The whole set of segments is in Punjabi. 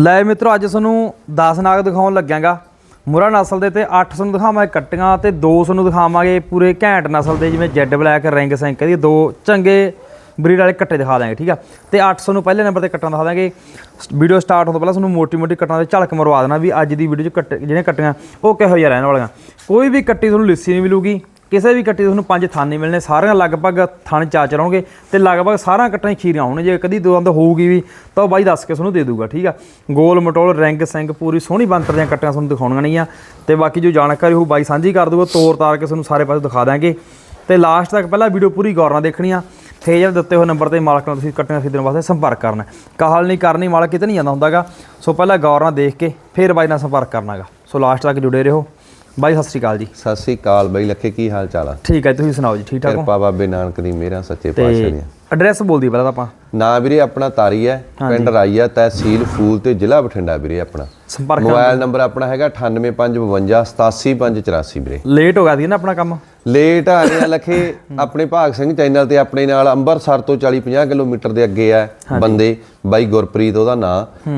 ਲੈ ਮਿੱਤਰੋ, ਅੱਜ ਤੁਹਾਨੂੰ 10 ਨਾਗ ਦਿਖਾਉਣ ਲੱਗਿਆਗਾ। ਮੁਰਾ ਨਸਲ ਦੇ ਤੇ 8 ਤੁਹਾਨੂੰ ਦਿਖਾਵਾਂਗੇ ਕੱਟੀਆਂ ਤੇ 2 ਤੁਹਾਨੂੰ ਦਿਖਾਵਾਂਗੇ ਪੂਰੇ ਘੈਂਟ ਨਸਲ ਦੇ, ਜਿਵੇਂ ਜੈਡ ਬਲੈਕ, ਰਿੰਗ ਸੈਂਕ ਦੀ ਦੋ ਚੰਗੇ ਬਰੀਡ ਵਾਲੇ ਕੱਟੇ ਦਿਖਾ ਦਾਂਗੇ ਠੀਕ ਆ? ਤੇ 800 ਨੂੰ ਪਹਿਲੇ ਨੰਬਰ ਤੇ ਕੱਟਾਂ ਦਿਖਾ ਦਾਂਗੇ ਵੀਡੀਓ ਸਟਾਰਟ ਹੋਣ ਤੋਂ ਪਹਿਲਾਂ ਤੁਹਾਨੂੰ ਮੋਟੀ ਮੋਟੀ ਕੱਟਾਂ ਦੇ ਝਲਕ ਮਰਵਾ ਦੇਣਾ ਵੀ ਅੱਜ ਦੀ ਵੀਡੀਓ 'ਚ ਕੱਟ ਜਿਹੜੀਆਂ ਕੱਟੀਆਂ, ਉਹ ਕਿਹੋ ਜਿਹਾ ਰਹਿਣ ਵਾਲੀਆਂ। ਕੋਈ ਵੀ ਕੱਟੀ ਤੁਹਾਨੂੰ ਲਿੱਸੀ ਨਹੀਂ ਮਿਲੂਗੀ। ਕਿਸੇ ਵੀ ਕੱਟੀ ਤੋਂ ਤੁਹਾਨੂੰ ਪੰਜ ਥਾਨੇ ਮਿਲਣੇ, ਸਾਰਿਆਂ ਲਗਭਗ ਥਣ ਚਾ ਰਹੋਗੇ ਤੇ ਲਗਭਗ ਸਾਰਾ ਕੱਟਾਂ ਹੀ ਖੀਰੀਆਂ ਹੋਣ ਜੇ ਕਦੀ ਦੋ ਹੋਊਗੀ ਵੀ, ਤਾਂ ਉਹ ਬਾਈ ਦੱਸ ਕੇ ਤੁਹਾਨੂੰ ਦੇ ਦੂਗਾ, ਠੀਕ ਆ? ਗੋਲ ਮਟੋਲ, ਰਿੰਗ ਸਿੰਘ ਪੂਰੀ ਸੋਹਣੀ ਬੰਤਰ ਦੀਆਂ ਕੱਟੀਆਂ ਤੁਹਾਨੂੰ ਦਿਖਾਉਣੀਆਂ ਨਹੀਂ ਆ ਤੇ ਬਾਕੀ ਜੋ ਜਾਣਕਾਰੀ ਹੋਊ ਬਾਈ ਸਾਂਝੀ ਕਰ ਦੂਗਾ, ਤੋਰ ਤਾਰ ਕੇ ਤੁਹਾਨੂੰ ਸਾਰੇ ਪਾਸੇ ਦਿਖਾ ਦਾਂਗੇ ਤੇ ਲਾਸਟ ਤੱਕ ਪਹਿਲਾਂ ਵੀਡੀਓ ਪੂਰੀ ਗੌਰ ਨਾਲ ਦੇਖਣੀ ਆ। ਫੇਜਰ ਦਿੱਤੇ ਹੋਏ ਨੰਬਰ ਤੇ ਮਾਲਕ ਨਾਲ ਤੁਸੀਂ ਕੱਟੀਆਂ ਖਰੀਦਣ ਵਾਸਤੇ ਸੰਪਰਕ ਕਰਨਾ ਹੈ। ਕਾਹਲ ਨਹੀਂ ਕਰਨੀ, ਮਾਲਕ ਕਿਤੇ ਨਹੀਂ ਜਾਂਦਾ ਹੁੰਦਾਗਾ। ਸੋ ਪਹਿਲਾਂ ਗੌਰ ਨਾਲ ਦੇਖ ਕੇ, ਫਿਰ ਬਾਈ ਨਾਲ ਸੰਪਰਕ ਕਰਨਾਗਾ। ਸੋ ਲਾਸਟ ਤੱਕ ਜੁੜੇ ਰਹੋ। ਬਾਈ ਸਤਿ ਸ਼੍ਰੀ ਅਕਾਲ ਜੀ। ਸਤਿ ਸ੍ਰੀ ਅਕਾਲ ਬਈ ਲੱਖੇ ਕੀ ਹਾਲ ਚਾਲ ਆ? ਠੀਕ ਹੈ ਤੁਸੀਂ ਸੁਣਾਓ ਜੀ ਠੀਕ ਠਾਕ ਹੋ? ਕਿਰਪਾ ਬਾਬੇ ਨਾਨਕ ਦੀ ਮੇਰਾ ਸੱਚੇ ਪਾਤਸ਼ਾਹ ਦੀ ਐਡਰੈਸ ਬੋਲ ਦੀ ਪਹਿਲਾਂ ਤਾਂ ਆਪਾਂ। ਨਾ ਵੀਰੇ ਆਪਣਾ ਤਾਰੀ ਹੈ ਪਿੰਡ ਰਾਈਆ ਤਹਿਸੀਲ ਫੂਲ ਤੇ ਜ਼ਿਲ੍ਹਾ ਬਠਿੰਡਾ ਵੀਰੇ ਆਪਣਾ। ਸੰਪਰਕ ਮੋਬਾਈਲ ਨੰਬਰ ਆਪਣਾ ਹੈਗਾ 9855 87584 ਵੀਰੇ। ਲੇਟ ਹੋ ਗਿਆ ਸੀ ਨਾ ਆਪਣਾ ਕੰਮ? ਲੇਟ ਆ ਰਹੇ ਲਖੇ ਆਪਣੇ ਭਾਗ ਸਿੰਘ ਚੈਨਲ ਤੇ ਆਪਣੇ ਨਾਲ ਅੰਮ੍ਰਿਤਸਰ ਤੋਂ 40 50 ਕਿਲੋਮੀਟਰ ਦੇ ਅੱਗੇ ਆ ਬੰਦੇ ਬਾਈ ਗੁਰਪ੍ਰੀਤ ਉਹਦਾ ਨਾਂ।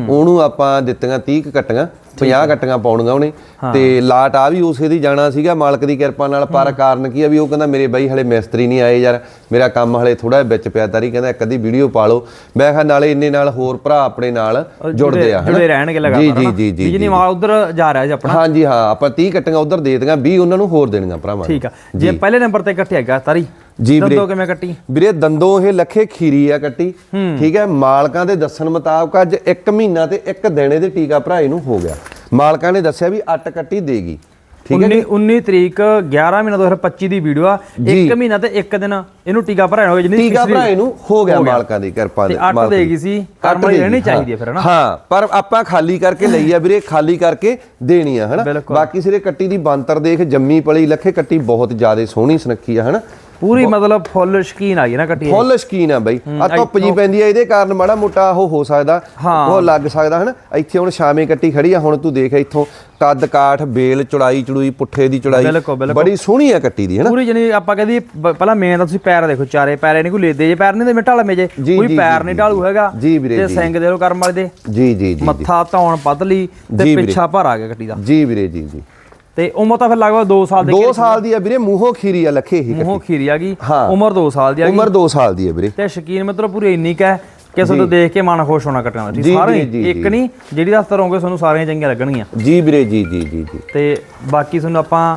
ਉਹਨੂੰ ਆਪਾਂ ਦਿੱਤੀਆਂ 30 ਕੁ ਕੱਟੀਆਂ। 50 ਕੱਟੀਆਂ ਪਾਉਣੀਆਂ ਉਹਨੇ। ਤੇ ਲਾਟ ਆ ਵੀ ਉਸੇ ਦੀ ਜਾਣਾ ਸੀਗਾ ਮਾਲਕ ਦੀ ਕਿਰਪਾ ਨਾਲ। ਪਰ ਕਾਰਨ ਕੀ ਆ ਵੀ ਉਹ ਕਹਿੰਦਾ ਮੇਰੇ ਬਾਈ ਹਲੇ ਮਿਸਤਰੀ ਨਹੀਂ ਆਏ ਯਾਰ। ਮੇਰਾ ਕੰਮ ਹਲੇ ਥੋੜਾ ਵਿੱਚ ਪਿਆ। ਤਾਰੀ ਕਹਿੰਦਾ ਇੱਕ ਅੱਧੀ ਵੀਡੀਓ ਪਾ ਲਓ। ਮੈਂ ਕਿਹਾ ਨਾਲੇ ਇੰਨੇ ਨਾਲ ਹੋਰ ਭਰਾ ਆਪਣੇ ਨਾਲ ਜੁੜਦੇ ਆ? ਜੁੜੇ ਰਹਿਣਗੇ ਲਗਾਤਾਰ ਜੀ? ਜੀ ਜੀ ਜੀ ਬਿਜਲੀ ਮਾਲ ਉਧਰ ਜਾ ਰਿਹਾ ਜੀ ਆਪਣਾ। ਹਾਂਜੀ ਹਾਂ। ਆਪਾਂ 30 ਕੱਟੀਆਂ ਉਧਰ ਦੇ ਦਿਆਂ 20 ਉਹਨਾਂ ਨੂੰ ਹੋਰ ਦੇਣੀਆਂ ਭਰਾਵਾਂ। ਠੀਕ ਆ। ਜੇ ਪਹਿਲੇ ਨੰਬਰ ਤੇ ਕੱਟਿਆ ਹੈਗਾ ਤਾਰੀ। ਜੀ ਵੀਰੇ। ਦੰਦੋ ਕਿਵੇਂ ਕੱਟੀ? ਵੀਰੇ ਦੰਦੋਂ ਇਹ ਲੱਖੇ ਖੀਰੀ ਆ ਕੱਟੀ ਠੀਕ ਹੈ? ਮਾਲਕਾਂ ਦੇ ਦੱਸਣ ਮੁਤਾਬਕ ਅੱਜ 1 ਮਹੀਨਾ ਤੇ 1 ਦਿਨ ਇਹਦੇ ਟੀਕਾ ਭਰਾ ਇਹਨੂੰ ਹੋ ਗਿਆ। ਮਾਲਕਾਂ ਨੇ ਦੱਸਿਆ ਵੀ ਅੱਟ ਕੱਟੀ ਦੇਗੀ। ਠੀਕ ਹੈ 19 19 ਤਰੀਕ 11 ਮਹੀਨਾ 2025 ਦੀ ਵੀਡੀਓ ਆ। ਇੱਕ ਮਹੀਨਾ ਤੇ ਇੱਕ ਦਿਨ ਇਹਨੂੰ ਟੀਕਾ ਭਰਾਇਆ ਹੋਇਆ ਜਿੰਨੀ ਟੀਕਾ ਭਰਾ ਇਹਨੂੰ ਹੋ ਗਿਆ ਮਾਲਕਾਂ ਦੀ ਕਿਰਪਾ ਦੇ ਮਾਲਕਾਂ ਦੀ। ਦੇਗੀ ਸੀ ਕਰਮ ਵਾਲੀ ਰਹਿਣੀ। ਚਾਹੀਦੀ ਹੈ ਫਿਰ ਹਨਾ? ਹਾਂ ਪਰ ਆਪਾਂ ਖਾਲੀ ਕਰਕੇ ਲਈ ਆ ਵੀਰੇ ਖਾਲੀ ਕਰਕੇ ਦੇਣੀ ਆ ਹਨਾ। ਬਾਕੀ ਸਿਰੇ ਕੱਟੀ ਦੀ ਬੰਤਰ ਦੇਖ ਜੰਮੀ ਪਲੀ ਲੱਖੇ ਕੱਟੀ ਬਹੁਤ ਜ਼ਿਆਦਾ ਸੋਹਣੀ ਸੁਨੱਖੀ ਆ ਹਨਾ? ਪੂਰੀ ਮਤਲਬ ਫੁੱਲ ਸ਼ਕੀਨ ਆ ਗਈ ਨਾ ਕੱਟੀ ਫੁੱਲ ਸ਼ਕੀਨ ਆ ਬਈ। ਆ ਧੁੱਪ ਜੀ ਪੈਂਦੀ ਆ ਇਹਦੇ ਕਾਰਨ ਮਾੜਾ ਮੋਟਾ ਉਹ ਹੋ ਸਕਦਾ। ਉਹ ਲੱਗ ਸਕਦਾ ਹਨਾ? ਇੱਥੇ ਹੁਣ ਛਾਵੇਂ ਕੱਟੀ ਖੜੀ ਆ ਹੁਣ ਤੂੰ ਦੇਖ ਇੱਥੋਂ ਕੱਦ ਕਾਠ ਬੇਲ ਚੁੜਾਈ ਚੜੂਈ ਪੁੱਠੇ ਦੀ ਚੁੜਾਈ। ਬੜੀ ਸੋਹਣੀ ਆ ਕੱਟੀ ਦੀ ਹਨਾ? ਪੂਰੀ ਜਣੀ ਆਪਾਂ ਕਹਿੰਦੀ ਪਹਿਲਾਂ ਮੇਨ ਤਾਂ ਤੁਸੀਂ ਪੈਰ ਦੇਖੋ ਚਾਰੇ ਪੈਰੇ ਨਹੀਂ ਕੋਈ ਲੈਦੇ ਜੇ ਪੈਰ ਨਹੀਂ ਤੇ ਮਿੱਟਾ ਲਮੇ ਜੇ ਕੋਈ ਪੈਰ ਨਹੀਂ ਢਾਲੂ ਹੈਗਾ। ਜੀ ਵੀਰੇ, ਤੇ। ਸਿੰਘ ਦੇ ਲੋ ਕਰਮ ਵਾਲੇ ਦੇ। ਜੀ ਜੀ ਜੀ ਮੱਥਾ ਧੌਣ ਪਤਲੀ ਤੇ। ਪਿੱਛਾ ਭਰ ਆ ਗਿਆ ਕੱਟੀ ਦਾ। ਜੀ ਵੀਰੇ ਜੀ ਜੀ। ਤੇ ਉਮਰ ਤਾਂ ਫਿਰ ਲਗਭਗ 2 ਸਾਲ ਦੇ 2 ਸਾਲ ਦੀ ਆ ਵੀਰੇ ਮੂੰਹੋਂ ਖੀਰੀ ਆ ਲੱਖੇ ਹੀ ਮੂੰਹੋਂ ਖੀਰੀ ਆ ਗਈ। ਉਮਰ 2 ਸਾਲ ਦੀ ਆ ਗਈ। ਉਮਰ 2 ਸਾਲ ਦੀ ਆ ਵੀਰੇ। ਤੇ ਸ਼ਕੀਨ ਮਿੱਤਰੋ ਪੂਰੀ ਇੰਨੀ ਕੁ ਹੈ ਕਿ ਤੁਹਾਨੂੰ ਦੇਖ ਕੇ ਮਨ ਖੁਸ਼ ਹੋਣਾ ਕੱਟਣਾ ਠੀਕ ਸਾਰੇ ਇੱਕ ਨਹੀਂ ਜਿਹੜੀ ਦਾ ਹੋਗੇ ਤੁਹਾਨੂੰ ਸਾਰੀਆਂ ਚੰਗੀਆਂ ਲੱਗਣਗੀਆਂ। ਜੀ ਵੀਰੇ ਜੀ ਜੀ ਜੀ ਜੀ। ਤੇ ਬਾਕੀ ਤੁਹਾਨੂੰ ਆਪਾਂ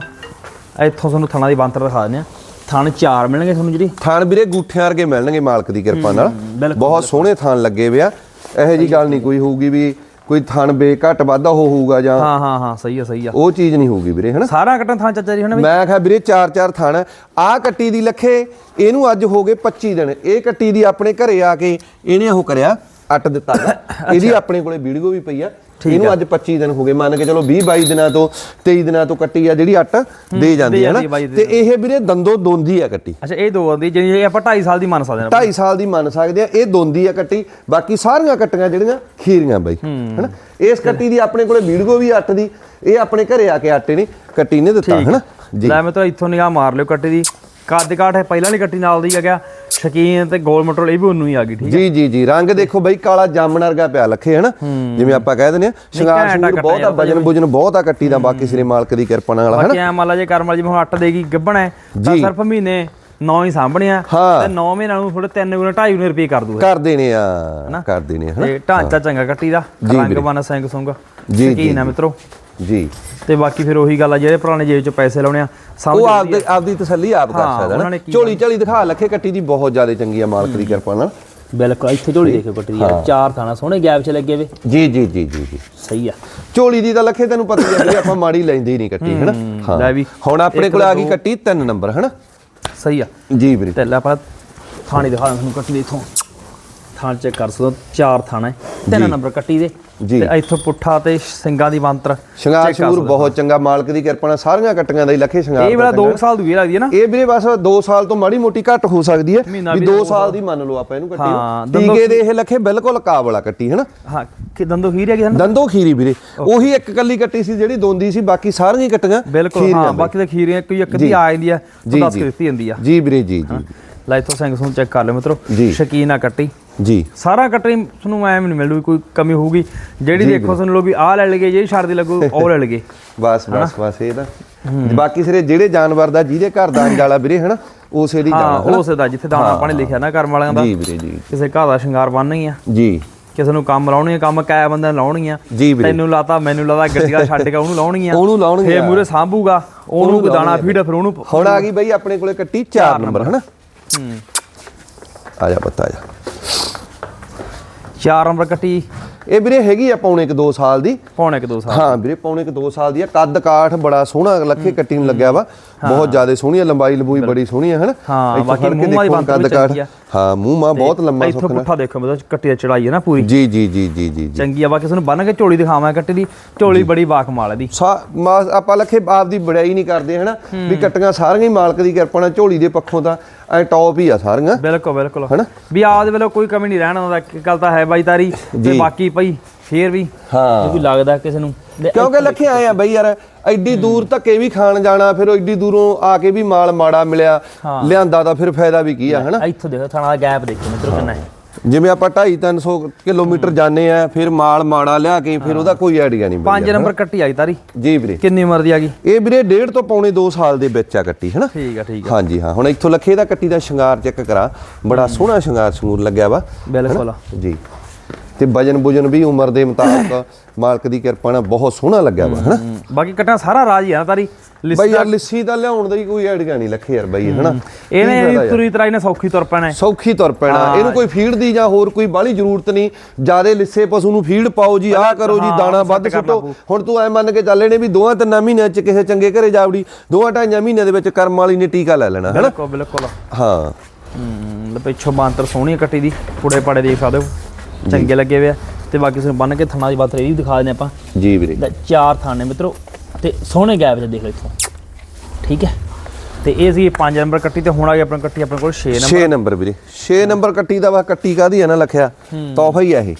ਇੱਥੋਂ ਤੁਹਾਨੂੰ ਥਣਾ ਦੀ ਬੰਤਰ ਦਿਖਾ ਦਿੰਦੇ ਆ ਥਣ ਚਾਰ ਮਿਲਣਗੇ ਤੁਹਾਨੂੰ ਜਿਹੜੀ। ਥਾਨ ਵੀਰੇ ਗੂਠਿਆਂ ਵਰਗੇ ਮਿਲਣਗੇ ਮਾਲਕ ਦੀ ਕਿਰਪਾ ਨਾਲ। ਬਹੁਤ ਸੋਹਣੇ ਥਾਨ ਲੱਗੇ ਵੇ ਆ। ਇਹੋ ਜੀ ਗੱਲ ਨਹੀਂ ਕੋਈ ਹੋਊਗੀ ਵੀ ਕੋਈ ਥਾਨ ਬੇ ਘਟ ਵਾਧਾ ਹੋ ਹੋਊਗਾ ਜਾਂ ਹਾਂ ਹਾਂ ਹਾਂ ਸਹੀ ਆ ਸਹੀ ਆ। ਉਹ ਚੀਜ਼ ਨਹੀਂ ਹੋਊਗੀ ਵੀਰੇ ਹਨਾ? ਸਾਰਾ ਕੱਟਣ ਥਾਂ ਚੱਚਾ ਜੀ ਹੁਣ ਵੀ ਮੈਂ ਕਿਹਾ ਵੀਰੇ ਚਾਰ ਚਾਰ ਥਾਨ ਆ ਕੱਟੀ ਦੀ ਲੱਖੇ ਇਹਨੂੰ ਅੱਜ ਹੋ ਗਏ 25 ਦਿਨ। ਇਹ ਕੱਟੀ ਦੀ ਆਪਣੇ ਘਰੇ ਆ ਕੇ ਇਹਨੇ ਉਹ ਕਰਿਆ ਅੱਟ ਦਿੱਤਾ। ਇਹਦੀ ਆਪਣੇ ਕੋਲੇ ਵੀਡੀਓ ਵੀ ਪਈ ਆ। ਇਹਨੂੰ ਅੱਜ 25 ਦਿਨ ਹੋ ਗਏ ਮੰਨ ਕੇ ਚਲੋ 20 22 ਦਿਨਾਂ ਤੋਂ 23 ਦਿਨਾਂ ਤੋਂ ਕੱਟੀ ਆ ਜਿਹੜੀ ਅੱਟ ਦੇ ਜਾਂਦੀ ਹੈ ਨਾ। ਤੇ ਇਹ ਵੀਰੇ ਦੰਦੋ ਦੋਂਦੀ ਆ ਕੱਟੀ। ਅੱਛਾ ਇਹ ਦੋ ਆਉਂਦੀ ਜਿਹੜੀ ਆਪਾਂ 2.5 ਸਾਲ ਦੀ ਮੰਨ ਸਕਦੇ ਹਾਂ 2.5 ਸਾਲ ਦੀ ਮੰਨ ਸਕਦੇ ਆ ਇਹ ਦੋਂਦੀ ਆ ਕੱਟੀ ਬਾਕੀ ਸਾਰੀਆਂ ਕੱਟੀਆਂ ਜਿਹੜੀਆਂ ਖੀਰੀਆਂ ਬਾਈ ਹਨਾ? ਇਸ ਕੱਟੀ ਦੀ ਆਪਣੇ ਕੋਲੇ ਵੀਡੀਓ ਵੀ ਅੱਟ ਦੀ ਇਹ ਆਪਣੇ ਘਰੇ ਆ ਕੇ ਆਟੇ ਨੇ ਕੱਟੀ ਨੇ ਦਿੱਤਾ ਹਨਾ? ਜੀ। ਲੈ ਮੈਂ ਤਾਂ ਇੱਥੋਂ ਨਿਗਾਹ ਮਾਰ ਲਿਓ ਕੱਟੀ ਦੀ। ਕੱਦ ਕਾਠ ਹੈ ਪਹਿਲਾਂ ਵਾਲੀ ਕੱਟੀ ਨਾਲ ਦੀ ਆ ਗਿਆ ਸ਼ਕੀਨ ਤੇ ਗੋਲ ਮਟਰੋਲ ਇਹ ਵੀ ਉਹਨੂੰ ਹੀ ਆ ਗਈ ਠੀਕ ਜੀ ਜੀ ਜੀ। ਰੰਗ ਦੇਖੋ ਬਈ ਕਾਲਾ ਜਾਮਣ ਵਰਗਾ ਪਿਆ ਲੱਖੇ ਹਨਾ? ਜਿਵੇਂ ਆਪਾਂ ਕਹਿ ਦਿੰਦੇ ਆ ਸ਼ਿੰਗਾਰ ਆ ਸ਼ੂਰ ਬਹੁਤ ਆ ਵਜਨ ਬੁਜਨ ਬਹੁਤ ਆ ਕੱਟੀ ਦਾ ਬਾਕੀ ਸਿਰੇ ਮਾਲਕ ਦੀ ਕਿਰਪਾ ਨਾਲ ਹਨਾ? ਬਾਕੀ ਐ ਮੰਨ ਲਾ ਜੇ ਕਰਮ ਵਾਲੀ ਜਿਵੇਂ ਹੁਣ ਅੱਟ ਦੇਗੀ ਗੱਬਣ ਹੈ ਤਾਂ। ਸਿਰਫ ਮਹੀਨੇ 9 ਹੀ ਸਾਂਭਣਿਆ ਹਾਂ। ਤੇ 9 ਮਹੀਨਿਆਂ ਨੂੰ ਥੋੜੇ 3 ਗੁਣਾ 2.5 ਗੁਣਾ ਰੁਪਏ ਕਰ ਦੂ ਕਰ ਦੇਣੇ ਆ ਕਰ ਦੇਣੇ ਆ ਹਨਾ? ਤੇ ਢਾਂਚਾ ਚੰਗਾ ਕੱਟੀ ਦਾ ਰੰਗ। ਬਨ ਸਿੰਘ ਸੁੰਗ ਜੀ, ਸ਼ਕੀਨ ਆ ਜੀ। ਮਿੱਤਰੋ। ਜੀ। ਤੇ ਬਾਕੀ ਫਿਰ ਉਹੀ ਗੱਲ ਆ ਜਿਹੜੇ ਪੁਰਾਣੇ ਜੇਬ ਚ ਪੈਸੇ ਲਾਉਣੇ ਆ ਸਮਝ ਉਹ ਆਪਦੀ ਆਪਦੀ ਤਸੱਲੀ ਆਪ ਕਰ ਹਾਂ, ਸਕਦਾ ਨਾ। ਝੋਲੀ ਝਾਲੀ ਦਿਖਾ ਲੱਖੇ ਕੱਟੀ ਦੀ ਬਹੁਤ ਜ਼ਿਆਦਾ ਚੰਗੀ ਆ ਮਾਲਕ ਦੀ ਕਿਰਪਾ ਨਾਲ। ਬਿਲਕੁਲ ਇੱਥੇ ਝੋਲੀ ਦੇਖੋ ਕੱਟੀ ਯਾਰ ਚਾਰ ਥਾਣਾ ਸੋਹਣੇ ਗੈਪ ਚ ਲੱਗੇ ਵੇ। ਜੀ ਜੀ ਜੀ ਜੀ ਜੀ। ਸਹੀ ਆ। ਝੋਲੀ ਦੀ ਤਾਂ ਲੱਖੇ ਤੈਨੂੰ ਪਤਾ ਹੀ ਆਪਾਂ ਮਾੜੀ ਲੈਂਦੇ ਹੀ ਨਹੀਂ ਕੱਟੀ ਹਨਾ? ਲੈ ਵੀ। ਹੁਣ ਆਪਣੇ ਕੋਲ ਆ। ਗਈ ਕੱਟੀ 3 ਨੰਬਰ ਹਨਾ? ਸਹੀ ਆ। ਜੀ ਵੀਰੇ। ਤੇ ਲੈ ਆਪਾਂ ਥਾਣੇ ਦਿਖਾ ਤੁਹਾਨੂੰ ਕੱਟੀ ਇਥੋਂ। ਥਾਣ ਚੈੱਕ ਕਰ ਸਕੋ ਚਾਰ ਥਾਣਾ ਹੈ। ਤਿੰਨ ਨੰਬਰ ਕੱਟੀ ਦੇ। ਜੀ। ਤੇ ਇੱਥੋਂ ਪੁੱਠਾ ਤੇ ਸਿੰਘਾਂ ਦੀ ਬੰਤਰ ਸ਼ਿੰਗਾਰ ਸ਼ੂਰ ਬਹੁਤ ਚੰਗਾ ਮਾਲਕ ਦੀ ਕਿਰਪਾ ਨਾਲ ਸਾਰੀਆਂ ਕੱਟੀਆਂ ਦਾ ਹੀ ਲੱਖੇ ਸ਼ਿੰਗਾਰ ਇਹ ਵਾਲਾ 2 ਸਾਲ ਦੀ ਵੀ ਲੱਗਦੀ ਹੈ ਨਾ ਇਹ ਵੀਰੇ ਬਸ 2 ਸਾਲ ਤੋਂ ਮਾੜੀ ਮੋਟੀ ਘੱਟ ਹੋ ਸਕਦੀ ਹੈ ਵੀ ਵੀ 2 ਦੋ ਸਾਲ ਦੀ ਮੰਨ ਲਓ ਆਪਾਂ ਇਹਨੂੰ ਕੱਟੀ ਹਾਂ, ਨੂੰ। ਟੀਕੇ ਦੇ ਇਹ ਲੱਖੇ ਬਿਲਕੁਲ ਕਾਬਲਾ ਕੱਟੀ ਹੈ ਨਾ ਹਾਂ ਕਿ ਦੰਦੋ ਹੀਰ ਹੈ ਕਿ ਨਾ ਦੰਦੋ ਖੀਰੀ ਵੀਰੇ ਉਹੀ ਇੱਕ ਕੱਲੀ ਕੱਟੀ ਸੀ ਜਿਹੜੀ ਦੋਂਦੀ ਸੀ ਬਾਕੀ ਸਾਰੀਆਂ ਹੀ ਕੱਟੀਆਂ ਬਿਲਕੁਲ ਹਾਂ। ਬਾਕੀ ਤਾਂ ਖੀਰੀਆਂ ਕੋਈ ਇੱਕ ਦੀ। ਆ ਜਾਂਦੀ ਜੀ। ਕੇ ਦਿੱਤੀ ਜਾਂਦੀ ਆ ਜੀ ਵੀਰੇ ਜੀ ਜੀ ਲੈ ਇੱਥੋਂ ਸਿੰਘ ਸੁਣ ਚੈੱਕ ਕਰ ਲਿਓ ਮਿੱਤਰੋ। ਸ਼ਕੀਨ ਆ ਕੱਟੀ ਜੀ। ਸਾਰਾ ਕਟਰੀ ਤੁਹਾਨੂੰ ਐਵੇਂ ਨਹੀਂ ਮਿਲੂ ਕੋਈ ਕਮੀ ਹੋਊਗੀ। ਜਿਹੜੀ ਦੇਖੋ ਸੁਣ ਲਓ ਵੀ ਆਹ ਲੈ ਲਗੇ ਜਿਹੜੀ ਛੱਡ ਦੀ ਲੱਗੂ ਉਹ ਲੈ ਲਗੇ। ਬਸ ਬਸ ਬਸ ਇਹ ਤਾਂ। ਬਾਕੀ ਸਿਰੇ ਜਿਹੜੇ ਜਾਨਵਰ ਦਾ ਜਿਹਦੇ ਘਰ ਦਾ ਅੰਜਾਲਾ ਵੀਰੇ ਹਨਾ ਉਸੇ ਦੀ ਹਾਂ ਜਾਣਾ ਉਸੇ ਦਾ ਜਿੱਥੇ ਦਾਣਾ ਪਾਣੀ ਲਿਖਿਆ ਨਾ ਕਰਮ ਵਾਲਿਆਂ ਦਾ ਜੀ ਵੀਰੇ ਜੀ। ਕਿਸੇ ਘਰ ਦਾ ਸ਼ਿੰਗਾਰ ਬਣਨਾ ਹੀ ਆ। ਜੀ। ਕਿਸੇ ਨੂੰ ਕੰਮ ਲਾਉਣੀ ਆ ਕੰਮ ਕਾਇਆ ਬੰਦੇ ਨੇ ਲਾਉਣੀ ਆ। ਤੈਨੂੰ ਲਾਤਾ ਮੈਨੂੰ ਲਾਤਾ ਗੱਡੀਆਂ ਛੱਡ ਕੇ ਉਹਨੂੰ ਲਾਉਣੀ ਆ। ਉਹਨੂੰ ਲਾਉਣਗੇ ਫੇਰ ਮੂਰੇ ਸਾਂਭੂਗਾ ਉਹਨੂੰ ਦਾਣਾ ਫੀਡ ਫਿਰ ਉਹਨੂੰ ਹੁਣ ਆ ਗਈ ਬਈ ਆਪਣੇ ਕੋਲੇ ਕੱਟੀ 4 ਨੰਬਰ। ਹਨਾ? ਹੂੰ। ਆ ਜਾ ਪੱਤਾ ਜਾ ਚਾਰ ਨੰਬਰ ਕੱਟੀ। ਇਹ ਵੀਰੇ ਹੈਗੀ ਆ ਪੌਣੇ 2 ਸਾਲ ਦੀ। ਪੌਣੇ ਕਿ ਦੋ ਸਾਲ ਹਾਂ ਵੀਰੇ ਪੌਣੇ ਕ 2 ਸਾਲ ਦੀ ਆ। ਕੱਦ ਕਾਠ ਬੜਾ ਸੋਹਣਾ ਲੱਖੇ ਕੱਟੀ ਨੂੰ ਲੱਗਿਆ ਵਾ। ਬਹੁਤ ਜ਼ਿਆਦਾ ਸੋਹਣੀ ਆ ਲੰਬਾਈ ਲੰਬੂਈ ਬੜੀ ਸੋਹਣੀ ਆ ਹਨਾ? ਹਾਂ, ਇੱਥੋਂ ਬਾਕੀ ਮੂੰਹ ਵਾਲੀ ਵੀ ਕੱਦ ਆ। ਹਾਂ ਮੂੰਹ ਮਾ ਬਹੁਤ ਲੰਮਾ ਇੱਥੋਂ ਸੁੱਕਣਾ। ਪੁੱਠਾ ਦੇਖੋ ਮਤਲਬ ਕੱਟੀ ਦੀ ਚੜਾਈ ਹੈ ਨਾ ਪੂਰੀ। ਜੀ ਜੀ ਜੀ ਜੀ ਜੀ ਚੰਗੀ ਆ ਬਾਕੀ ਤੁਹਾਨੂੰ ਬੰਨ ਕੇ ਝੋਲੀ ਦਿਖਾਵਾਂ ਕੱਟੀ ਦੀ। ਝੋਲੀ ਬੜੀ ਬਾਕਮਾਲ ਹੈ ਦੀ। ਆਪਾਂ ਲਖੇ ਆਪ ਦੀ ਬੜਾਈ ਨਹੀਂ ਕਰਦੇ ਹਨਾ? ਵੀ ਕੱਟੀਆਂ ਸਾਰੀਆਂ ਹੀ ਮਾਲਕ ਦੀ ਕਿਰਪਾ ਨਾਲ ਝੋਲੀ ਦੇ ਪੱਖੋਂ ਤਾਂ ਐ ਟੌਪ ਹੀ ਆ ਸਾਰੀਆਂ। ਬਿਲਕੁਲ ਬਿਲਕੁਲ। ਹਨਾ? ਵੀ ਆਪ ਦੇ ਵੱਲੋਂ ਕੋਈ ਕਮੀ ਨਹੀਂ ਰਹਿਣ ਦਾ ਇੱਕ ਗੱਲ ਤਾਂ ਹੈ ਬਾਈ ਤਾਰੀ। ਤੇ। ਬਾਕੀ ਭਾਈ ਫੇਰ ਵੀ ਹਾਂ। ਕੋਈ ਲੱਗਦਾ ਕਿਸੇ ਨੂੰ? ਲੈ ਕਿਉਂਕਿ ਲਖੇ ਆਏ ਆ ਬਈ ਯਾਰ ਐਡੀ ਦੂਰ ਧੱਕੇ ਵੀ ਖਾਣ ਜਾਣਾ ਫਿਰ ਐਡੀ ਦੂਰੋਂ ਆ ਕੇ ਵੀ ਮਾਲ ਮਾੜਾ ਮਿਲਿਆ ਲਿਆਂਦਾ ਤਾਂ ਫਿਰ ਫਾਇਦਾ ਵੀ ਕੀ ਆ ਹਨਾ? ਇੱਥੋਂ ਦੇਖੋ ਥਾਣਾ ਦਾ ਗੈਪ ਦੇਖੋ ਮਿੱਤਰੋ ਕਿੰਨਾ ਹੈ। ਜਿਵੇਂ ਆਪਾਂ 2.5 300 ਕਿਲੋਮੀਟਰ ਜਾਂਦੇ ਆ ਫਿਰ ਮਾਲ ਮਾੜਾ ਲਿਆ ਕੇ ਫਿਰ ਉਹਦਾ ਕੋਈ ਆਈਡੀਆ ਨਹੀਂ ਪੰਜ ਨੰਬਰ ਕੱਟੀ ਆਈ ਤਾਰੀ। ਜੀ ਵੀਰੇ। ਕਿੰਨੀ ਉਮਰ ਦੀ ਆ ਗਈ? ਇਹ ਵੀਰੇ ਡੇਢ ਤੋਂ ਪੌਣੇ 2 ਸਾਲ ਦੇ ਵਿੱਚ ਆ ਕੱਟੀ ਹਨਾ? ਠੀਕ ਆ ਠੀਕ ਆ। ਹਾਂਜੀ ਹਾਂ। ਹੁਣ ਇੱਥੋਂ ਲੱਖੇ ਦਾ ਕੱਟੀ ਦਾ ਸ਼ਿੰਗਾਰ ਚੈੱਕ ਕਰਾ। ਬੜਾ ਸੋਹਣਾ ਸ਼ਿੰਗਾਰ ਸਮੂਰ ਲੱਗਿਆ ਵਾ ਬਿਲਕੁਲ। ਜੀ। ਤੇ ਵਜਨ ਬੁਜਨ ਵੀ ਉਮਰ ਦੇ ਮੁਤਾਬਕ ਮਾਲਕ ਦੀ ਕਿਰਪਾ ਨਾਲ ਬਹੁਤ ਸੋਹਣਾ ਲੱਗਿਆ ਵਾ ਹਨਾ? ਬਾਕੀ ਕੱਟਾਂ ਸਾਰਾ ਰਾਜ ਹੀ ਆ ਨਾ ਤਾਰੀ। ਬਈ ਯਾਰ ਲਿੱਸੀ ਦਾ ਲਿਆਉਣ ਦਾ ਹੀ ਕੋਈ ਆਈਡੀਆ ਨਹੀਂ ਲੱਖੇ ਯਾਰ ਬਈ ਹਨਾ? ਇਹਨੇ? ਤੁਰੀ ਤਰਾਈ ਨੇ ਸੌਖੀ ਤੁਰ ਪੈਣਾ। ਸੌਖੀ ਤੁਰ ਪੈਣਾ। ਇਹਨੂੰ ਕੋਈ ਫੀਡ ਦੀ ਜਾਂ ਹੋਰ ਕੋਈ ਬਾਹਲੀ ਜ਼ਰੂਰਤ ਨਹੀਂ। ਜਿਆਦੇ ਲਿੱਸੇ ਪਸ਼ੂ ਨੂੰ ਫੀਡ ਪਾਓ ਜੀ ਆਹ ਕਰੋ ਜੀ ਦਾਣਾ ਵੱਧ ਸੁੱਟੋ। ਹੁਣ ਤੂੰ ਐ ਮੰਨ ਕੇ ਚੱਲੇ ਨੇ ਵੀ ਦੋਹਾਂ ਤਿੰਨਾਂ ਮਹੀਨਿਆਂ ਚ ਕਿਸੇ ਚੰਗੇ ਘਰੇ ਜਾਵੜੀ ਦੋਹਾਂ ਢਾਈਆਂ ਮਹੀਨਿਆਂ ਦੇ ਵਿੱਚ ਕਰਮ ਵਾਲੀ ਨੇ ਟੀਕਾ ਲੈ ਲੈਣਾ ਹਨਾ? ਬਿਲਕੁਲ ਬਿਲਕੁਲ। ਹਾਂ। ਹੂੰ ਪਿੱਛੋਂ ਬਾਂਤਰ ਸੋਹਣੀ ਕੱਟੀ ਦੀ। ਪੁੜੇ ਪਾੜੇ ਦੇਖ ਸਕਦੇ ਹੋ। ਚੰਗੇ ਲੱਗੇ ਹੋਏ ਆ। ਤੇ ਬਾਕੀ ਤੁਹਾਨੂੰ ਬੰਨ ਕੇ ਥਣਾ ਦੀ ਬਾਤ ਵੀ ਦਿਖਾ ਦਿੰਦੇ ਆਪਾਂ। ਜੀ ਵੀਰੇ। ਚਾਰ ਥਾਣੇ ਮਿੱਤਰੋ ਤੇ ਸੋਹਣੇ ਗੈਪ ਤੇ ਦੇਖ ਲਓ ਇੱਥੋਂ। ਠੀਕ ਹੈ? ਤੇ ਇਹ ਸੀ 5 ਨੰਬਰ ਕੱਟੀ ਤੇ ਹੁਣ ਆ ਗਈ ਆਪਣੀ ਕੱਟੀ ਆਪਣੇ ਕੋਲ 6 ਨੰਬਰ। 6 ਨੰਬਰ ਵੀਰੇ। 6 ਨੰਬਰ ਕੱਟੀ ਦਾ ਵਾ ਕੱਟੀ ਕਾਦੀ ਆ ਨਾ ਲਖਿਆ? ਤੋਹਫਾ ਹੀ ਆ ਇਹ।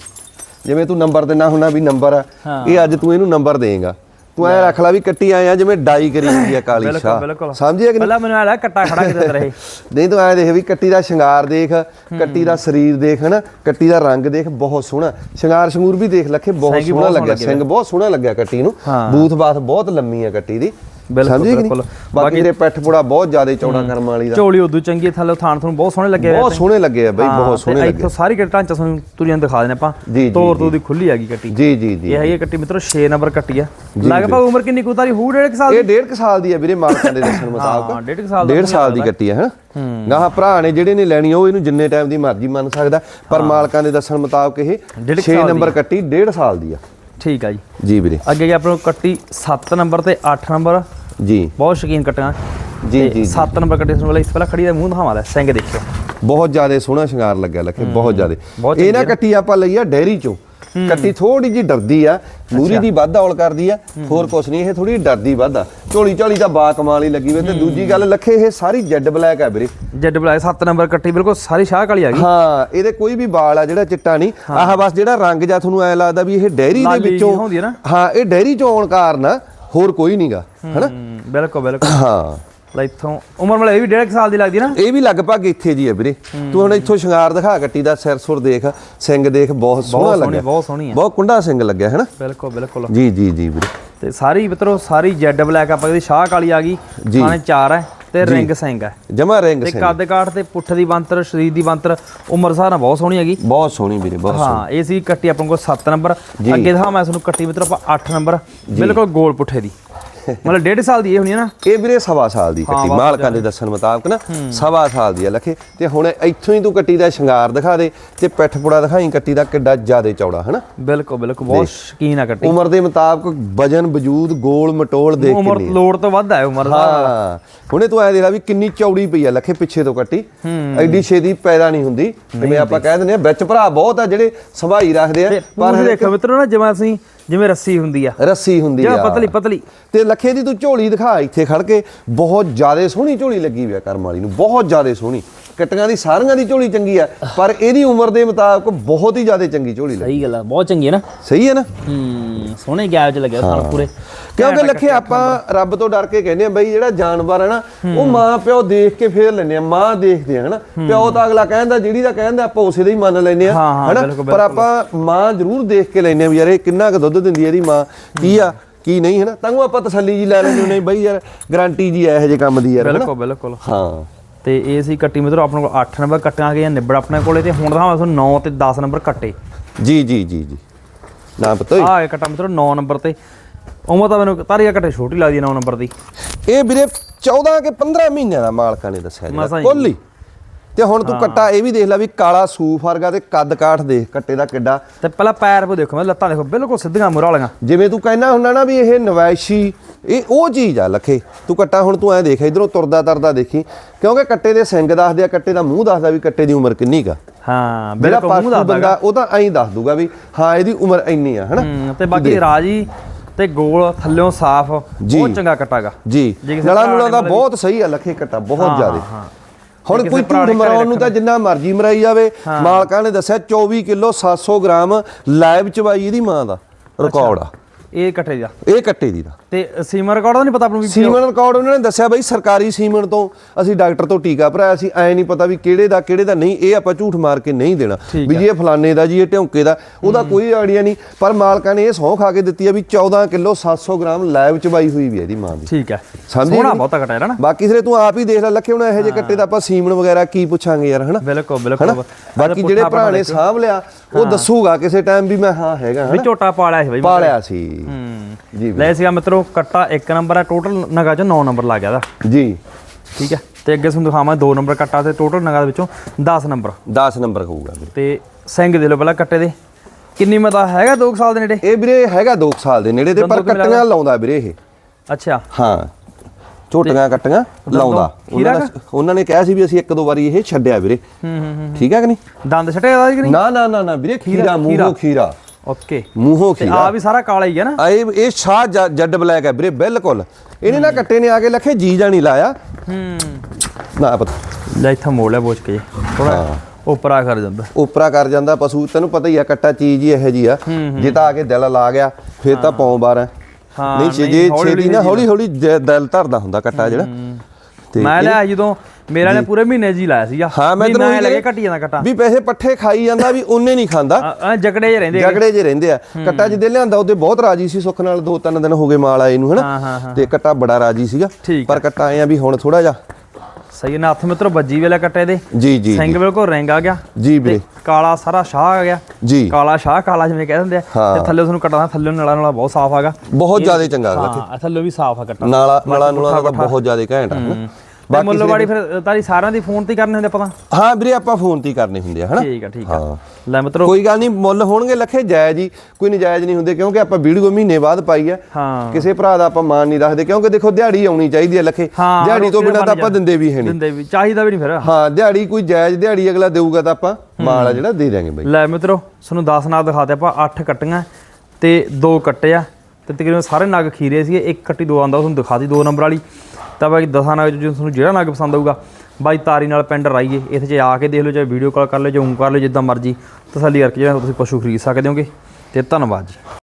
ਜਿਵੇਂ ਤੂੰ ਨੰਬਰ ਦਿੰਨਾ ਹੁੰਨਾ ਵੀ ਨੰਬਰ ਆ। ਹਾਂ। ਇਹ ਅੱਜ ਤੂੰ ਇਹਨੂੰ ਨੰਬਰ ਦੇਂਗਾ। ਤੂੰ ਐ ਰੱਖ ਲੈ ਵੀ ਕੱਟੀ ਆਏ ਆ ਜਿਵੇਂ ਡਾਈ ਕਰੀ ਹੁੰਦੀ ਆ ਕਾਲੀ ਬਿਲਕੁਲ ਸਮਝਿਆ ਕਿ ਨਹੀਂ? ਪਹਿਲਾਂ ਮੈਨੂੰ ਆਇਆ ਕੱਟਾ ਖੜਾ ਕਿਤੇ ਰਹੇ ਨਹੀਂ ਤੂੰ ਐ ਦੇਖ ਵੀ ਕੱਟੀ ਦਾ ਸ਼ਿੰਗਾਰ ਦੇਖ ਕੱਟੀ ਦਾ ਸਰੀਰ ਦੇਖ ਹਨਾ? ਕੱਟੀ ਦਾ ਰੰਗ ਦੇਖ ਬਹੁਤ ਸੋਹਣਾ। ਸ਼ਿੰਗਾਰ ਸ਼ਮੂਰ ਵੀ ਦੇਖ ਲੱਖੇ ਬਹੁਤ ਸੋਹਣਾ ਲੱਗਿਆ ਸਿੰਘ ਬਹੁਤ ਸੋਹਣਾ ਲੱਗਿਆ ਕੱਟੀ ਨੂੰ। ਬੂਥ ਬਾਥ ਬਹੁਤ ਲੰਮੀ ਆ ਕੱਟੀ ਦੀ। ਬਿਲਕੁਲ? ਬਿਲਕੁਲ। ਬਾਕੀ ਤੇਰੇ ਪੈਠ ਪੁੜਾ ਬਹੁਤ ਜ਼ਿਆਦਾ ਚੌੜਾ ਕਰਮ ਵਾਲੀ ਦਾ। ਝੋਲੀ ਉਦੋਂ ਚੰਗੀ ਥੱਲੇ ਥਾਣ ਤੁਹਾਨੂੰ ਬਹੁਤ ਸੋਹਣੇ ਲੱਗੇ ਆ ਬਹੁਤ ਸੋਹਣੇ ਲੱਗੇ ਆ ਬਈ ਹਾਂ, ਬਹੁਤ ਸੋਹਣੇ ਲੱਗੇ ਇੱਥੋਂ ਸਾਰੀ ਕੱਟਾਂ ਚ ਤੁਹਾਨੂੰ ਤੁਰੀਆਂ ਦਿਖਾ ਦੇਣੇ ਆਪਾਂ। ਜੀ, ਜੀ, ਤੋਰ ਤੋਂ ਦੀ ਖੁੱਲੀ ਹੈਗੀ ਕੱਟੀ। ਜੀ ਜੀ ਜੀ ਇਹ ਹੈਗੀ ਹੈ ਕੱਟੀ ਮਿੱਤਰੋ 6 ਨੰਬਰ ਕੱਟੀ ਆ। ਲਗਭਗ ਉਮਰ ਕਿੰਨੀ ਕੁ ਤਾਰੀ ਹੂ ਡੇਢ ਕੁ ਸਾਲ ਇਹ ਡੇਢ ਕੁ ਸਾਲ ਦੀ ਹੈ ਵੀਰੇ ਮਾਲਕਾਂ ਦੇ ਦੱਸਣ ਮੁਤਾਬਕ। ਡੇਢ ਕੁ ਸਾਲ ਦਾ ਡੇਢ ਸਾਲ ਦੀ ਕੱਟੀ ਹੈ ਹਨਾ? ਗਾਹਾਂ ਭਰਾ ਨੇ ਜਿਹੜੇ ਨੇ ਲੈਣੀ ਆ, ਉਹ ਇਹਨੂੰ ਜਿੰਨੇ ਟਾਈਮ ਦੀ ਮਰਜ਼ੀ ਮੰਨ ਸਕਦਾ। ਪਰ ਮਾਲਕਾਂ ਦੇ ਦੱਸਣ ਮੁਤਾਬਕ ਇਹ ਡੇਢ ਕੁ 6 ਸਾਲ ਦੀ ਨੰਬਰ ਕੱਟੀ ਡੇਢ ਸਾਲ ਦੀ ਆ। ਠੀਕ ਆ ਜੀ। ਜੀ ਵੀਰੇ। ਅੱਗੇ ਗਿਆ ਆਪਣਾ ਕੱਟੀ 7 ਨੰਬਰ ਤੇ 8 ਨੰਬਰ। ਜੀ। ਬਹੁਤ ਸ਼ੌਕੀਨ ਕੱਟੀਆਂ। ਜੀ ਜੀ 7 ਨੰਬਰ ਕੱਟੀ ਤੁਹਾਨੂੰ ਇਸ ਪਹਿਲਾਂ ਖੜੀ ਦਾ ਮੂੰਹ ਦਿਖਾਵਾਂ ਲੈ ਸਿੰਘ ਦੇਖਿਓ। ਬਹੁਤ ਜ਼ਿਆਦਾ ਸੋਹਣਾ ਸ਼ਿੰਗਾਰ ਲੱਗਿਆ ਲੱਖੇ ਬਹੁਤ ਜ਼ਿਆਦਾ। ਇਹ ਨਾ ਕੱਟੀ ਆਪਾਂ ਲਈ ਆ ਡੈਰੀ ਚੋਂ। ਕੱਟੀ ਥੋੜੀ ਜੀ ਡਰਦੀ ਆ ਮੂਰੀ ਦੀ ਵੱਧ ਔਲ ਕਰਦੀ ਆ ਹੋਰ ਕੁਛ ਨਹੀਂ ਇਹ ਥੋੜੀ ਡਰਦੀ ਵੱਧ ਝੋਲੀ ਝੋਲੀ ਦਾ ਬਾ ਕਮਾਲ ਹੀ ਲੱਗੀ ਵੇ ਤੇ ਦੂਜੀ ਗੱਲ ਲੱਖੇ ਇਹ ਸਾਰੀ ਜੈਡ ਬਲੈਕ ਆ ਵੀਰੇ। ਜੱਡ ਬਲਾਏ 7 ਨੰਬਰ ਕੱਟੀ ਬਿਲਕੁਲ ਸਾਰੀ ਸ਼ਾਹ ਕਾਲੀ ਆ ਗਈ। ਹਾਂ ਇਹਦੇ ਕੋਈ ਵੀ ਵਾਲ ਆ ਜਿਹੜਾ ਚਿੱਟਾ ਨਹੀਂ ਆਹ ਬਸ ਜਿਹੜਾ ਰੰਗ ਜਾਂ ਤੁਹਾਨੂੰ ਐ ਲੱਗਦਾ ਵੀ ਇਹ ਡੈਰੀ ਦੇ ਵਿੱਚੋਂ। ਹਾਂ ਇਹ ਡੈਰੀ ਚੋਂ ਆਉਣ ਕਾਰਨ ਆ, ਹੋਰ ਕੋਈ ਨਹੀਂਗਾ ਹੈਨਾ? ਹੂੰ, ਬਿਲਕੁਲ ਬਿਲਕੁਲ। ਹਾਂ। ਲੈ ਇੱਥੋਂ ਉਮਰ ਮਲੇ ਇਹ ਵੀ ਡੇਢ ਕੁ ਸਾਲ ਦੀ ਲੱਗਦੀ ਨਾ? ਇਹ ਵੀ ਲਗਭਗ ਇੱਥੇ ਜੀ ਹੈ ਵੀਰੇ। ਤੂੰ ਹੁਣ ਇੱਥੋਂ ਸ਼ਿੰਗਾਰ ਦਿਖਾ ਗੱਟੀ ਦਾ ਸਿਰ ਸੁਰ ਦੇਖ ਸਿੰਘ ਦੇਖ ਬਹੁਤ ਸੋਹਣਾ ਲੱਗਿਆ। ਬਹੁਤ ਸੋਹਣੀ ਆ ਬਹੁਤ ਕੁੰਡਾ ਸਿੰਘ ਲੱਗਿਆ ਹੈਨਾ? ਬਿਲਕੁਲ ਬਿਲਕੁਲ। ਜੀ ਜੀ ਜੀ ਵੀਰੇ। ਤੇ ਸਾਰੀ ਮਿੱਤਰੋ ਸਾਰੀ ਜੈਡ ਬਲੈਕ ਆਪਾਂ ਇਹਦੀ ਸ਼ਾਹ ਕਾਲੀ ਆ ਗਈ। ਥਾਣੇ 4 ਹੈ। ਤੇ ਰਿੰਗ ਸਿੰਘ ਹੈ। ਜਮਾ ਰਿੰਗ ਤੇ ਸਿੰਘ। ਕੱਦ ਕਾਠ ਤੇ ਪੁੱਠ ਦੀ ਬੰਤਰ ਸਰੀਰ ਦੀ ਬੰਤਰ ਉਮਰ ਸਾਰਾ ਬਹੁਤ ਸੋਹਣੀ ਹੈਗੀ। ਬਹੁਤ ਸੋਹਣੀ ਵੀਰੇ ਬਹੁਤ ਸੋਹਣੀ। ਹਾਂ ਇਹ ਸੀ ਕੱਟੀ ਆਪਣੇ ਕੋਲ 7 ਨੰਬਰ। ਅੱਗੇ ਦਿਖਾ ਮੈਂ ਤੁਹਾਨੂੰ ਕੱਟੀ ਮਿੱਤਰੋ ਆਪਾਂ 8 ਨੰਬਰ। ਬਿਲਕੁਲ ਗੋਲ ਪੁੱਠੇ ਦੀ। ਮਤਲਬ ਡੇਢ ਸਾਲ ਦੀ ਇਹ ਹੋਣੀ ਹੈ ਨਾ? ਇਹ ਵੀਰੇ ਸਵਾ ਸਾਲ ਦੀ ਕੱਟੀ ਮਾਲਕਾਂ ਦੇ ਦੱਸਣ ਮੁਤਾਬਕ ਨਾ ਸਵਾ ਸਾਲ ਦੀ ਆ ਲਖੇ। ਤੇ ਹੁਣ ਇੱਥੋਂ ਹੀ ਤੂੰ ਕੱਟੀ ਦਾ ਸ਼ਿੰਗਾਰ ਦਿਖਾ ਦੇ ਤੇ ਪਿੱਠ ਪੁੜਾ ਦਿਖਾਈ ਕੱਟੀ ਦਾ ਕਿੱਡਾ ਜ਼ਿਆਦਾ ਚੌੜਾ ਹਨਾ? ਬਿਲਕੁਲ ਬਿਲਕੁਲ ਬਹੁਤ ਸ਼ਕੀਨ ਆ ਕੱਟੀ। ਉਮਰ ਦੇ ਮੁਤਾਬਕ ਵਜਨ ਵਜੂਦ ਗੋਲ ਮਟੋਲ ਦੇਖ ਉਮਰ ਕਿੰਨੀ ਆ। ਲੋੜ ਤੋਂ ਵੱਧ ਹੈ ਉਮਰ ਦਾ। ਹਾਂ। ਹੁਣੇ ਤੂੰ ਐ ਦੇਖ ਲੈ ਵੀ ਕਿੰਨੀ ਚੌੜੀ ਪਈ ਆ ਲਖੇ ਪਿੱਛੇ ਤੋਂ ਕੱਟੀ। ਐਡੀ ਛੇਤੀ ਪੈਦਾ ਨਹੀਂ ਹੁੰਦੀ। ਜਿਵੇਂ ਆਪਾਂ ਕਹਿ ਦਿੰਦੇ ਆ ਵਿੱਚ ਭਰਾ ਬਹੁਤ ਆ ਜਿਹੜੇ ਸੰਭਾਈ ਰੱਖਦੇ ਆ ਪਰ ਦੇਖੋ ਮਿੱਤਰੋ ਨਾ ਜਿਵੇਂ ਅਸੀਂ ਜਿਵੇਂ ਰੱਸੀ ਹੁੰਦੀ ਆ। ਰੱਸੀ ਹੁੰਦੀ ਆ। ਪਤਲੀ ਪਤਲੀ। ਤੇ ਲੱਖੇ ਦੀ ਤੂੰ ਝੋਲੀ ਦਿਖਾ ਇੱਥੇ ਖੜ ਕੇ ਬਹੁਤ ਜ਼ਿਆਦਾ ਸੋਹਣੀ ਝੋਲੀ ਲੱਗੀ ਹੋਈ ਆ ਕਰਮ ਵਾਲੀ ਨੂੰ ਬਹੁਤ ਜ਼ਿਆਦਾ ਸੋਹਣੀ। ਕਟੀਆਂ ਦੀ ਸਾਰੀਆਂ ਦੀ ਝੋਲੀ ਚੰਗੀ ਆ ਪਰ ਇਹਦੀ ਉਮਰ ਦੇ ਮੁਤਾਬਕ ਬਹੁਤ ਹੀ ਜ਼ਿਆਦਾ ਚੰਗੀ ਝੋਲੀ ਲੱਗੀ। ਸਹੀ ਗੱਲ ਆ ਬਹੁਤ ਚੰਗੀ ਹੈ ਨਾ। ਸਹੀ ਹੈ ਨਾ? ਹੂੰ ਸੋਹਣੇ ਗੈਪ ਚ ਲੱਗਿਆ ਸਾਲ ਪੂਰੇ। ਕਿਉਂਕਿ ਲੱਖੇ ਆਪਾਂ ਰੱਬ ਤੋਂ ਡਰ ਕੇ ਕਹਿੰਦੇ ਆ ਬਈ ਜਿਹੜਾ ਜਾਨਵਰ ਹੈ ਨਾ ਉਹ ਮਾਂ ਪਿਓ ਦੇਖ ਕੇ ਫੇਰ ਲੈਂਦੇ ਆ ਮਾਂ ਦੇਖਦੇ ਆ ਹਨਾ? ਪਿਓ ਤਾਂ ਅਗਲਾ ਕਹਿੰਦਾ ਜਿਹੜੀ ਦਾ ਕਹਿੰਦਾ ਆਪਾਂ ਉਸੇ ਦਾ ਹੀ ਮੰਨ ਲੈਂਦੇ ਆ ਹਨਾ? ਪਰ ਆਪਾਂ ਮਾਂ ਜ਼ਰੂਰ ਦੇਖ ਕੇ ਲੈਂਦੇ ਆ ਵੀ ਯਾਰ ਇਹ ਕਿੰਨਾ ਕੁ ਦੁੱਧ ਦਿੰਦੀ ਹੈ ਇਹਦੀ ਮਾਂ ਕੀ ਆ ਕੀ ਨਹੀਂ ਹਨਾ? ਤਾਂ ਆਪਾਂ ਤਸੱਲੀ ਜੀ ਲੈ ਲੈਂਦੇ ਹੁੰਦੇ ਬਈ ਯਾਰ ਗਾਰੰਟੀ ਜੀ ਆ ਇਹੋ ਜਿਹੇ ਕੰਮ ਦੀ ਯਾਰ ਬਿਲਕੁਲ ਬਿਲਕੁਲ। ਹਾਂ। ਤੇ ਇਹ ਸੀ ਕੱਟੀ ਮਿੱਤਰੋ ਆਪਣੇ ਕੋਲ 8 ਨੰਬਰ ਕੱਟਾਂ ਆ ਗਈਆਂ ਨਿਬੜ ਆਪਣੇ ਕੋਲੇ ਤੇ ਹੁਣ ਦਿਖਾਵਾਂ ਤੁਹਾਨੂੰ 9 ਤੇ 10 ਨੰਬਰ ਕੱਟੇ। ਜੀ ਜੀ ਜੀ ਜੀ। ਨਾ ਪਤਾ ਆਹ ਇਹ ਕੱਟਾ ਮਿੱਤਰੋ 9 ਨੰਬਰ ਤੇ। ਉਮਰ ਤਾਂ ਮੈਨੂੰ ਤਾਰੀਆ ਕੱਟੇ ਛੋਟੀ ਲੱਗਦੀ 9 ਨੰਬਰ ਦੀ। ਇਹ ਵੀਰੇ 14 ਕੇ 15 ਮਹੀਨਿਆਂ ਦਾ ਮਾਲਕਾਂ ਨੇ ਦੱਸਿਆ ਹੀ। ਕੁੱਲ ਹੀ ਤੇ ਹੁਣ ਤੂੰ ਕੱਟਾ ਇਹ ਵੀ ਦੇਖ ਲੈ ਵੀ ਕਾਲਾ ਸੂਫ ਵਰਗਾ ਤੇ ਕੱਦ ਕਾਠ ਦੇਖ ਕੱਟੇ ਦਾ ਕਿੱਡਾ। ਤੇ ਪਹਿਲਾਂ ਪੈਰ ਪੇ ਦੇਖੋ ਮੈਂ ਲੱਤਾਂ ਦੇਖੋ ਬਿਲਕੁਲ ਸਿੱਧੀਆਂ ਮੁਰਾ ਵਾਲੀਆਂ। ਜਿਵੇਂ ਤੂੰ ਕਹਿਣਾ ਹੁੰਦਾ ਨਾ ਵੀ ਇਹ ਨਵੈਸ਼ੀ ਇਹ ਉਹ ਚੀਜ਼ ਆ ਲਖੇ। ਤੂੰ ਕੱਟਾ ਹੁਣ ਤੂੰ ਐ ਦੇਖ ਇਧਰੋਂ ਤੁਰਦਾ ਤਰਦਾ ਦੇਖੀ। ਕਿਉਂਕਿ ਕੱਟੇ ਦੇ ਸਿੰਗ ਦੱਸਦੇ ਆ ਕੱਟੇ ਦਾ ਮੂੰਹ ਦੱਸਦਾ ਵੀ ਕੱਟੇ ਦੀ ਉਮਰ ਕਿੰਨੀ ਕਾ ਹਾਂ ਬਿਲਕੁਲ ਮੂੰਹ ਦੱਸਦਾ ਬੰਦਾ ਉਹ ਤਾਂ ਐਂ ਦੱਸ ਦੂਗਾ ਵੀ ਹਾਂ ਇਹਦੀ ਉਮਰ ਇੰਨੀ ਆ ਹਨਾ? ਤੇ ਬਾਕੀ ਰਾਜੀ ਤੇ ਗੋਲ ਥੱਲਿਓਂ ਸਾਫ਼। ਬਹੁਤ ਚੰਗਾ ਕੱਟਾਗਾ। ਜੀ। ਨਲਾ ਨੂਲਾ ਦਾ ਬਹੁਤ ਸਹੀ ਆ ਲਖੇ ਕੱਟਾ ਬਹੁਤ ਜ਼ਿਆਦਾ। ਹਾਂ। ਹੁਣ ਕੋਈ ਝੂਠ ਮਰਾਉਣ ਨੂੰ ਤਾਂ ਜਿੰਨਾ ਮਰਜ਼ੀ ਮਰਾਈ ਜਾਵੇ। ਮਾਲਕਾਂ ਨੇ ਦੱਸਿਆ 24 ਕਿਲੋ 700 ਗ੍ਰਾਮ ਲਾਈਵ ਚਵਾਈ ਇਹਦੀ ਮਾਂ ਦਾ ਰਿਕਾਰਡ ਆ। ਇਹ ਕੱਟੇ ਦਾ ਇਹ ਕੱਟੇ ਦੀ ਦਾ ਤੇ ਸੀਮਾ ਰਿਕਾਰਡ ਦਾ ਨਹੀਂ ਪਤਾ ਆਪਾਂ ਨੂੰ ਵੀ ਸੀਮਨ ਰਿਕਾਰਡ ਉਹਨਾਂ ਨੇ ਦੱਸਿਆ ਬਈ ਸਰਕਾਰੀ ਸੀਮਨ ਤੋਂ ਅਸੀਂ ਡਾਕਟਰ ਤੋਂ ਟੀਕਾ ਭਰਾਇਆ ਸੀ ਐ ਨਹੀਂ ਪਤਾ ਵੀ ਕਿਹੜੇ ਦਾ ਕਿਹੜੇ ਦਾ ਨਹੀਂ ਇਹ ਆਪਾਂ ਝੂਠ ਮਾਰ ਕੇ ਨਹੀਂ ਦੇਣਾ। ਵੀ ਜੀ ਇਹ ਫਲਾਣੇ ਦਾ ਜੀ ਇਹ ਢਿਉਂਕੇ ਦਾ ਉਹਦਾ ਕੋਈ ਆਈਡੀਆ ਨਹੀਂ। ਪਰ ਮਾਲਕਾਂ ਨੇ ਇਹ ਸਹੁੰ ਖਾ ਕੇ ਦਿੱਤੀ ਆ ਵੀ 14 ਕਿਲੋ 700 ਗ੍ਰਾਮ ਲਾਈਵ ਚਵਾਈ ਹੋਈ ਵੀ ਇਹਦੀ ਮਾਂ ਦੀ। ਠੀਕ ਹੈ। ਸਮਝੀ ਸੋਹਣਾ? ਬਹੁਤਾ ਕੱਟਿਆ ਨਾ। ਬਾਕੀ ਸਿਰੇ ਤੂੰ ਆਪ ਹੀ ਦੇਖ ਲੈ ਲੱਖੇ ਹੁਣ ਇਹੋ ਜਿਹੇ ਕੱਟੇ ਦਾ ਆਪਾਂ ਸੀਮਨ ਵਗੈਰਾ ਕੀ ਪੁੱਛਾਂਗੇ ਯਾਰ ਹਨਾ? ਬਿਲਕੁਲ ਬਿਲਕੁਲ। ਬਾਕੀ ਜਿਹੜੇ ਭਰਾ ਨੇ ਸਾਂਭ ਲਿਆ ਉਹ ਦੱਸੂਗਾ ਕਿਸੇ ਟਾਈਮ ਵੀ ਮੈਂ ਹਾਂ ਹੈਗਾ ਵੀ ਝੋਟਾ ਪਾਲਿਆ ਸੀ ਬਾਈ। ਪਾਲਿਆ ਸੀ। ਹੂੰ। ਜੀ ਲੈ ਸੀਗਾ ਮਿੱਤਰੋ ਕੱਟਾ 1 ਨੰਬਰ ਹੈ ਟੋਟਲ ਨਗਾ ਚ 9 ਨੰਬਰ ਲੱਗ ਗਿਆ ਦਾ ਜੀ। ਠੀਕ ਹੈ? ਤੇ ਅੱਗੇ ਤੁਹਾਨੂੰ ਦਿਖਾਵਾਂ 2 ਨੰਬਰ ਕੱਟਾ ਤੇ ਟੋਟਲ ਨਗਾ ਦੇ ਵਿੱਚੋਂ 10 ਨੰਬਰ 10 ਨੰਬਰ ਹੋਊਗਾ ਤੇ ਸਿੰਘ ਦੇ ਲੋ ਪਹਿਲਾਂ ਕੱਟੇ ਦੇ। ਕਿੰਨੀ ਮਤਾ ਹੈਗਾ 2 ਸਾਲ ਦੇ ਨੇੜੇ? ਇਹ ਵੀਰੇ ਹੈਗਾ 2 ਸਾਲ ਦੇ ਨੇੜੇ ਤੇ ਪਰ ਕੱਟੀਆਂ ਲਾਉਂਦਾ ਵੀਰੇ ਇਹ। ਅੱਛਾ। ਹਾਂ। ਝੋਟੀਆਂ ਕੱਟੀਆਂ ਲਾਉਂਦਾ। ਉਹਨਾਂ ਨੇ ਉਹਨਾਂ ਨੇ ਕਿਹਾ ਸੀ ਵੀ ਅਸੀਂ ਇੱਕ ਦੋ ਵਾਰੀ ਇਹ ਛੱਡਿਆ ਵੀਰੇ। ਹੂੰ ਹੂੰ ਠੀਕ ਹੈ ਕਿ ਨਹੀਂ? ਦੰਦ ਛਟੇ ਦਾ ਕਿ ਨਹੀਂ? ਨਾ ਨਾ ਨਾ ਨਾ ਵੀਰੇ ਖੀਰਾ ਮੂੰਹੋਂ ਖੀਰਾ। ਓਕੇ। ਮੂੰਹੋਂ ਖੀਰਾ। ਆ ਵੀ ਸਾਰਾ ਕਾਲਾ ਹੀ ਹੈ ਨਾ? ਇਹ ਇਹ ਸ਼ਾਹ ਜੱਡ ਬਲੈਕ ਹੈ ਵੀਰੇ ਬਿਲਕੁਲ। ਇਹਨੇ ਨਾ ਕੱਟੇ ਨੇ ਆ ਕੇ ਲੱਖੇ ਜੀ ਜਾਣੀ ਲਾਇਆ। ਹੂੰ। ਨਾ ਪਤਾ। ਲੈ ਇੱਥੇ ਮੋੜ ਲਿਆ ਬੋਚ ਕੇ। ਥੋੜਾ ਉਪਰਾ ਕਰ ਜਾਂਦਾ। ਉਪਰਾ ਕਰ ਜਾਂਦਾ ਪਸ਼ੂ ਤੈਨੂੰ ਪਤਾ ਹੀ ਆ ਕੱਟਾ ਚੀਜ਼ ਹੀ ਇਹੋ ਜੀ ਆ। ਜੇ ਤਾਂ ਆ ਕੇ ਦਿਲ ਲਾ ਗਿਆ ਫਿਰ ਤਾਂ ਪੌਂ ਬਾਰ। ਹੈ ਹਾਂ, ਨਹੀਂ ਛੇ- ਨਹੀਂ, ਜੇ ਹੌਲੀ ਛੇਤੀ ਨਾ ਹੌਲੀ ਹੌਲੀ ਜ- ਦਿਲ ਧਰਦਾ ਹੁੰਦਾ ਕੱਟਾ ਜਿਹੜਾ। ਤੇ ਮੈਂ ਲਿਆ ਜਦੋਂ ਮੇਰਾ ਨੇ ਪੂਰੇ ਮਹੀਨੇ ਜੀ ਲਾਇਆ ਸੀਗਾ। ਹਾਂ ਮੈਂ ਤੈਨੂੰ ਐਂ ਲੱਗੇ ਇਹ ਘਟੀ ਜਾਂਦਾ ਕੱਟਾ ਵੀ ਪੈਸੇ ਪੱਠੇ ਖਾਈ ਜਾਂਦਾ ਵੀ ਉਹਨੇ ਨਹੀਂ ਖਾਂਦਾ। ਆ ਜਕੜੇ ਜਿਹੇ ਰਹਿੰਦੇ। ਜਗੜੇ ਜੇ ਰਹਿੰਦੇ ਆ। ਕੱਟਾ ਜਿਹਦੇ ਲਿਆਂਦਾ ਉਹਦੇ ਬਹੁਤ ਰਾਜੀ ਸੀ ਸੁੱਖ ਨਾਲ ਦੋ ਤਿੰਨ ਦਿਨ ਹੋ ਗਏ ਮਾਲ ਆਏ ਨੂੰ ਹਨਾ? ਤੇ ਕੱਟਾ ਬੜਾ ਰਾਜੀ ਸੀਗਾ। ਪਰ ਕੱਟਾ ਆਏ ਆ ਵੀ ਹੁਣ ਥੋੜਾ ਜਿਹਾ ਸਹੀ ਨਾ ਹੱਥ ਮਿੱਤਰੋ ਬੱਜੀ ਵੇਲੇ ਕੱਟੇ ਦੇ। ਜੀ ਜੀ ਸਿੰਘ ਬਿਲਕੁਲ ਰਿੰਗ ਆ ਗਿਆ। ਜੀ ਵੀਰੇ। ਕਾਲਾ ਸਾਰਾ ਸ਼ਾਹ ਆ ਗਿਆ। ਜੀ। ਕਾਲਾ ਸ਼ਾਹ ਕਾਲਾ ਜਿਵੇਂ ਕਹਿ ਦਿੰਦੇ ਆ। ਹਾਂ। ਤੇ ਥੱਲੇ ਤੁਹਾਨੂੰ ਕੱਟਣਾ ਥੱਲੇ ਨਲਾ ਨਲਾ ਬਹੁਤ ਸਾਫ਼ ਆਗਾ ਬਹੁਤ ਜ਼ਿਆਦਾ ਚੰਗਾ ਹਾਂ ਥੱਲੇ ਵੀ ਸਾਫ਼ ਆ ਕੱਟਾ ਨਾਲਾ ਨਾਲਾ ਨੂਲਾ ਦਾ ਬਹੁਤ ਜ਼ਿਆਦਾ ਘੈਂਟ ਆ। ਤੇ ਮੁੱਲਵਾੜੀ ਫਿਰ ਤਾਰੀ ਸਾਰਿਆਂ ਦੀ ਫੋਨ ਤੇ ਕਰਨੇ ਹੁੰਦੇ ਆਪਾਂ ਹਾਂ ਵੀਰੇ ਆਪਾਂ ਫੋਨ ਤੇ ਕਰਨੇ ਹੁੰਦੇ ਆ ਹਨਾ? ਠੀਕ ਆ ਠੀਕ ਆ। ਲੈ ਮਿੱਤਰੋ ਕੋਈ ਗੱਲ ਨਹੀਂ ਮੁੱਲ ਹੋਣਗੇ ਲੱਖੇ ਜਾਇਜ਼ ਹੀ। ਕੋਈ ਨਜਾਇਜ਼ ਨਹੀਂ ਹੁੰਦੇ ਕਿਉਂਕਿ ਆਪਾਂ ਵੀਡੀਓ ਮਹੀਨੇ ਬਾਅਦ ਪਾਈ ਆ। ਕਿਸੇ ਭਰਾ ਦਾ ਆਪਾਂ ਮਾਨ ਨਹੀਂ ਰੱਖਦੇ ਕਿਉਂਕਿ ਦੇਖੋ ਦਿਹਾੜੀ ਆਉਣੀ ਚਾਹੀਦੀ ਹੈ ਲੱਖੇ ਦਿਹਾੜੀ ਤੋਂ ਬਿਨਾਂ ਤਾਂ ਆਪਾਂ ਦਿੰਦੇ ਵੀ ਹੈ ਨਹੀਂ। ਦਿੰਦੇ ਵੀ ਚਾਹੀਦਾ ਵੀ ਨਹੀਂ ਫਿਰ। ਹਾਂ ਦਿਹਾੜੀ ਕੋਈ ਜਾਇਜ਼ ਦਿਹਾੜੀ ਅਗਲਾ ਦੇਊਗਾ ਤਾਂ ਆਪਾਂ ਮਾਲ ਆ ਜਿਹੜਾ ਦੇ ਦਿਆਂਗੇ ਬਾਈ। ਲੈ ਮਿੱਤਰੋ ਤੁਹਾਨੂੰ 10 ਨਾਗ ਦਿਖਾਤੇ ਆਪਾਂ 8 ਕੱਟੀਆਂ ਤੇ 2 ਕੱਟੇ ਆ। ਤੇ ਤਕਰੀਬਨ ਸਾਰੇ ਨਗ ਖੀਰੇ ਸੀਗੇ ਇੱਕ ਕੱਟੀ ਦੋ ਆਂਦਾ ਤੁਹਾਨੂੰ ਦਿਖਾਤੀ 2 ਨੰਬਰ ਵਾਲੀ। ਤਾਂ ਬਾਕੀ 10 ਨਗ ਤੁਹਾਨੂੰ ਜਿਹੜਾ ਨਾਗ ਪਸੰਦ ਆਊਗਾ, ਬਾਈ ਤਾਰੀ ਨਾਲ ਪਿੰਡ ਰਾਈਏ। ਇੱਥੇ ਜੇ ਆ ਕੇ ਦੇਖ ਲਓ, ਚਾਹੇ ਵੀਡੀਓ ਕਾਲ ਕਰ ਲਓ ਜਾਂ ਊਂ ਕਰ ਲਓ, ਜਿੱਦਾਂ ਮਰਜ਼ੀ ਤਸੱਲੀ ਕਰਕੇ ਜਿਹੜਾ ਤੁਸੀਂ ਪਸ਼ੂ ਖਰੀਦ ਸਕਦੇ ਹੋਗੇ। ਤੇ ਧੰਨਵਾਦ ਜੀ।